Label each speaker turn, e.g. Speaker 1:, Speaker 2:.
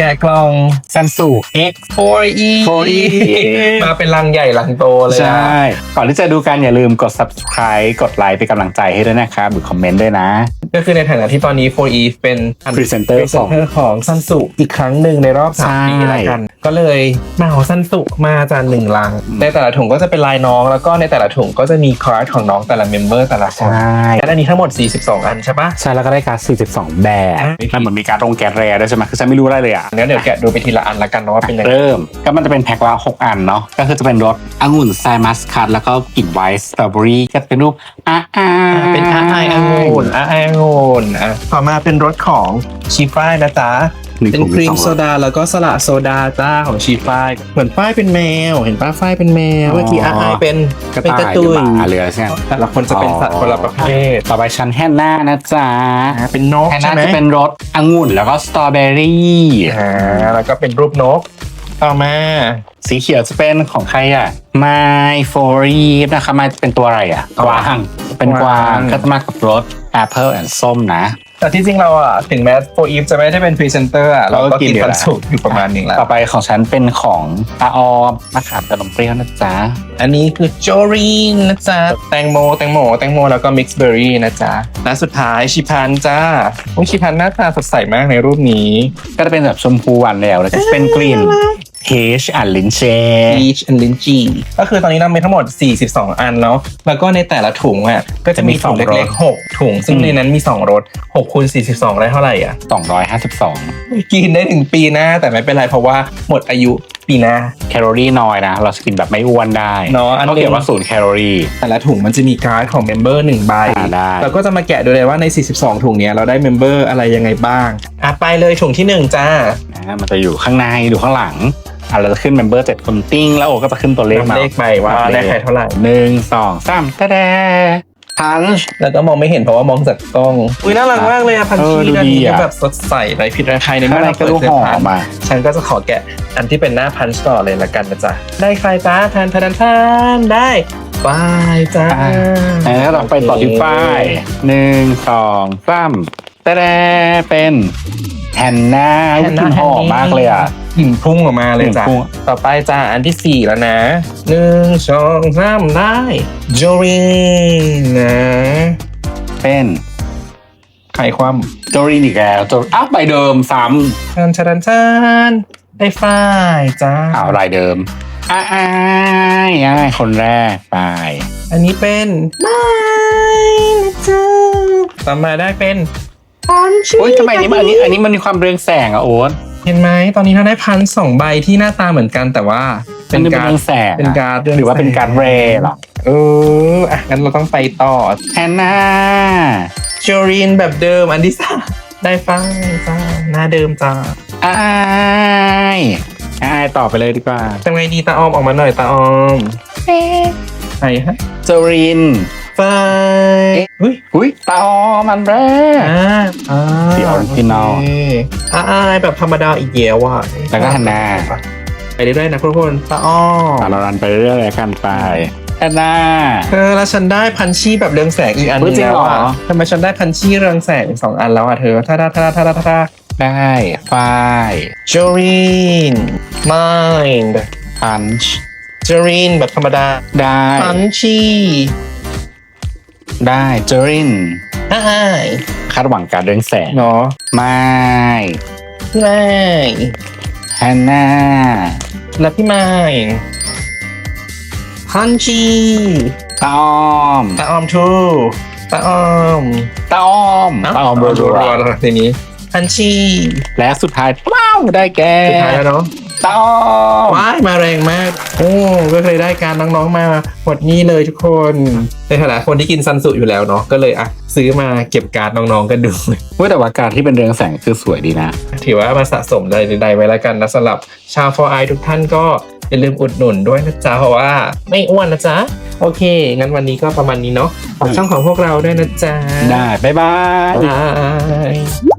Speaker 1: แกะกล่อง
Speaker 2: ซันสู X
Speaker 1: 4E
Speaker 2: 4E
Speaker 1: มาเป็นลังใหญ่ลังโตเลย
Speaker 2: ใช่
Speaker 1: อะ
Speaker 2: ก่อนที่จะดูกันอย่าลืมกด subscribe กดไลค์เป็นกำลังใจให้ด้วยนะครับหรือคอมเมนต์ด้วยนะ
Speaker 1: ก็คือในฐานะที่ตอนนี้ 4E เป็น
Speaker 2: Presenter ของ
Speaker 1: Presenter ของซันสุอีกครั้งหนึ่งในรอบ
Speaker 2: ใช่
Speaker 1: 3ปีแล้วกันก็เลยมาเอาซันสุมาจานหนึ่งลัง ในแต่ละถุงก็จะเป็นลายน้อง แล้วก็ในแต่ละถุงก็จะมีคาร์ดของน้องแต่ละเมมเบอร์แต่ละคน
Speaker 2: ใช่
Speaker 1: และอันนี้ทั้งหมด 42 อันใช่ปะ
Speaker 2: ใช่แล้วก็ได้การด42 แบบ
Speaker 1: อะ
Speaker 2: มันเหมือนมีการดรงแกนแรด้วยใช่ไหมคือฉันไม่รู้อะไรเลยอะ
Speaker 1: งั้นเดี๋ยวแกะดูไปทีละอันละกันเนาะว่าเป็นยังไง
Speaker 2: เริ่มก็มันจะเป็นแพ็คละ6อันเนาะก็คือจะเป็นรสองุ่นไซมัสคัตแล้วก็กลิ่นไวท์สตรอเบอรี่ก็จะเป็นรูปอ่าอ่า
Speaker 1: เป็นอาไอองุ่นอาไอองุ่นอะต่อมาเป็นรสของชีฟ้ายนะจ๊ะ
Speaker 2: หนึ่ง
Speaker 1: เป็น
Speaker 2: ถุง
Speaker 1: ครี
Speaker 2: ส
Speaker 1: ม
Speaker 2: อง
Speaker 1: โซ
Speaker 2: รส
Speaker 1: ดาแล้วก็สละโซดาจ้าของชีฟ้ายเหมือนฝ้ายเป็นแมว เห็นป้าฝ้ายเป็นแมว
Speaker 2: อ๋อ
Speaker 1: เมื่อกี้อาไอเป็น
Speaker 2: กระ
Speaker 1: เป็น
Speaker 2: ต่าย
Speaker 1: กระ
Speaker 2: หรื
Speaker 1: ตุ
Speaker 2: อยหมาเรือใช่ไหม
Speaker 1: แต่ละคนจะเป็นสัตว์คนละประเภท
Speaker 2: ต่อไปชั้นแฮนนานะจ๊ะ
Speaker 1: อ่าเป็นนก
Speaker 2: แฮน
Speaker 1: ใช่
Speaker 2: นา
Speaker 1: ไหม
Speaker 2: จะเป็นรสองุ่นแล้วก็สตรอเบอรี่
Speaker 1: อ่าแล้วก็เป็นรูปนก ต่อมา
Speaker 2: สีเขียวจะเป็นของใครอะ My f o r e นะคะมาเป็นตัวอะไรอะกวางเป็นกวางก็จะมากับรส Apple and ส้มนะ
Speaker 1: แต่ที่จริงเราอะถึงแม้โฟอีฟจะไม่ได้เป็นพรีเซนเตอร์อะเราก็กินปันสุกอยู่ประมาณหนึงแล้ว
Speaker 2: ต่อไปของฉันเป็นของตาออมมะขามขนมเปรี้ยวนะจ๊ะ
Speaker 1: อันนี้คือโจรีนนะจ๊ะ แตงโมแตงโมแตงโมแล้วก็มิกซ์เบอร์รี่นะจ๊ะและสุดท้ายชิพันจ้าโอ้ยชิพันหน้าตาสดใสมากในรูปนี้
Speaker 2: ก็จะเป็นแบบชมพูหวานแล้วแล้วก็จะเป็นกลิ่น Peach and l i n c e
Speaker 1: Peach and Lychee ก็คือตอนนี้เรามีทั้งหมด 42 อันแล้ว แล้วก็ในแต่ละถุงอะก็จะมีถุงเล็กๆ6ถุง ซึ่งในนั้นมี 2รส6คูณ42 ได้เท่าไหร่อะ
Speaker 2: 252
Speaker 1: กินได้ถึงปีหน้า แต่ไม่เป็นไรเพราะว่าหมดอายุปีหน้า
Speaker 2: แคลอรี่น้อยนะ เราจะกินแบบไม่อ้วนได้
Speaker 1: เนอะอัน
Speaker 2: เขาเขียนว่าศูนย์แคลอรี่
Speaker 1: แต่ละถุงมันจะมีการ์ดของเมมเบอร์หนึ่งใบ
Speaker 2: อ่าได้
Speaker 1: เราก็จะมาแกะดูเลยว่าใน 42 ถุงเนี้ยเราได้เมมเบอร์อะไรยังไงบ้าง อะไปเลยถุงที่ 1 จ้า
Speaker 2: นะมันจะอยู่ข้างในอยู่ข้างหลัง อะเราจะขึ้นเมมเบอร์เจ็ดคนติ้งแล้วโอก็จะขึ้นตัวเลขมา
Speaker 1: เลขไปว่าได้ใครเท่าไหร่
Speaker 2: หนึ่งสองสามตะแดพันช์
Speaker 1: แล้วก็มองไม่เห็นเพราะว่ามองจากกล้อง อุ้ยน่ารักมากเลยอะพัน
Speaker 2: เออ
Speaker 1: ชี
Speaker 2: ดู
Speaker 1: ด้าน
Speaker 2: ดี
Speaker 1: นี้
Speaker 2: อะ
Speaker 1: แบบสดใสไรผิดไรใครใน
Speaker 2: ข้าง
Speaker 1: เมื่อ
Speaker 2: ใน
Speaker 1: เรา
Speaker 2: ก็
Speaker 1: เปิด
Speaker 2: ดู
Speaker 1: เสื้
Speaker 2: ห
Speaker 1: อ
Speaker 2: อ
Speaker 1: ผ้าม
Speaker 2: อะ
Speaker 1: ฉันก็จะขอแกะอันที่เป็นหน้าพันช์ต่อเลยละกันนะจ๊ะ ได้ใครจ้าทานทานทานได้บายจ้า
Speaker 2: อะแล้วเราไปต่อที่ป้ายหนึ่งสองสามตะแดเป็น แฮนนาอุ๊ยกลิ่นหอมมากเลยอะ
Speaker 1: กลิ่นพุ่งออกมาเลยจ้ะ
Speaker 2: กลิ่นพุ่ง
Speaker 1: ต่อไปจ้าอันที่สี่แล้วนะหนึ่งสองสามได้โจรินนะ
Speaker 2: เป็น
Speaker 1: ไข่ความ
Speaker 2: โจรินอีกแล้วโจอ้าวใบเดิมซ้
Speaker 1: ทานชานชานได้ฝ้ายจ้าำ
Speaker 2: อ้าวรายเดิมอ้ายอ้ายอ้ายคนแรกไป
Speaker 1: อันนี้เป็นไม่นะจ๊ะต่อมาได้เป็นพันชี
Speaker 2: โอ้ยทำไมอันนี้มันอันนี้อันนี้มันมีความเรืองแสงอะโอ๊ต
Speaker 1: เห็นไหมตอนนี้เราได้พันสองใบที่หน้าตาเหมือนกันแต่ว่า
Speaker 2: เป็
Speaker 1: เป็นน
Speaker 2: เรื
Speaker 1: การ
Speaker 2: องแสง
Speaker 1: เป็นการ์ด
Speaker 2: หรือว่าเป็นการเรย์หรอ
Speaker 1: เอออะงั้นเราต้องไปต่อ
Speaker 2: แฮนนา
Speaker 1: โจรินแบบเดิมอันที่สามได้ฟ้าจ้าหน้าเดิมจ้า
Speaker 2: อ้ายอ้ายต่อไปเลยดีกว่า
Speaker 1: ทำไงดีตาออมออกมาหน่อยตาออมไหนฮะ
Speaker 2: โจริน
Speaker 1: ฟ้ายเฮ้ย
Speaker 2: อุ้ยตาออมันแรก
Speaker 1: อ่าอ่า
Speaker 2: สี original
Speaker 1: โอเคอ่าอ่าแบบธรรมดาอีกเดียวว่ะ
Speaker 2: แล้วก็ฮันนา
Speaker 1: ไปเรื่อยๆนะทุกคนตาอ้อม
Speaker 2: อะเรารันไปเรื่อยๆกันไปแฮนนา
Speaker 1: เออแล้วฉันได้พันชี่แบบเรืองแสงอีกอันหนึ
Speaker 2: เฮ้ยจริง
Speaker 1: แล้ว
Speaker 2: เหรอ
Speaker 1: อะทำไมฉันได้พันชี่เรืองแสงอีกสองอันแล้วอะเธอท่าท่าท่าท่าท่าท่า
Speaker 2: ได้ฝ้าย
Speaker 1: จอรีนมายด์
Speaker 2: พันช์
Speaker 1: จอรีนแบบธรรมดา
Speaker 2: ได้
Speaker 1: พันชี่
Speaker 2: ได้โจริน
Speaker 1: ใช่
Speaker 2: คาดหวังการเรืองแสง
Speaker 1: เนาะ
Speaker 2: ไม่
Speaker 1: พี่ไม้
Speaker 2: แฮนนา
Speaker 1: แล้วพี่ไม้พันชี่
Speaker 2: ตาออม
Speaker 1: ตาออมทูตาออม
Speaker 2: ตาออมตาออมรัว
Speaker 1: ๆทีนี้พันชี่
Speaker 2: ๆและสุดท้ายว้าวได้แก่
Speaker 1: สุดท้ายแล้วเนาะ
Speaker 2: ตาออม
Speaker 1: ว้ายมาแรงมาก โอ้ก็เคยได้การน้องๆมาหมดนี่เลยทุกคน ในฐานะคนที่กินซันสุอยู่แล้วเนาะก็เลยอะซื้อมาเก็บการ์ดน้องๆกันดู
Speaker 2: เว้ยแต่ว่าการที่เป็นเรืองแสงคือสวยดีนะ
Speaker 1: ถือว่ามาสะสมใดๆไว้แล้วกันนะสำหรับชาวฟอร์ไอทุกท่านก็อย่าลืมอุดหนุนด้วยนะจ๊ะเพราะว่าไม่อ้วนนะจ๊ะโอเค งั้นวันนี้ก็ประมาณนี้เนาะฝากช่องของพวกเราด้วยนะจ๊ะ
Speaker 2: ได้ บ๊ายบาย
Speaker 1: บาย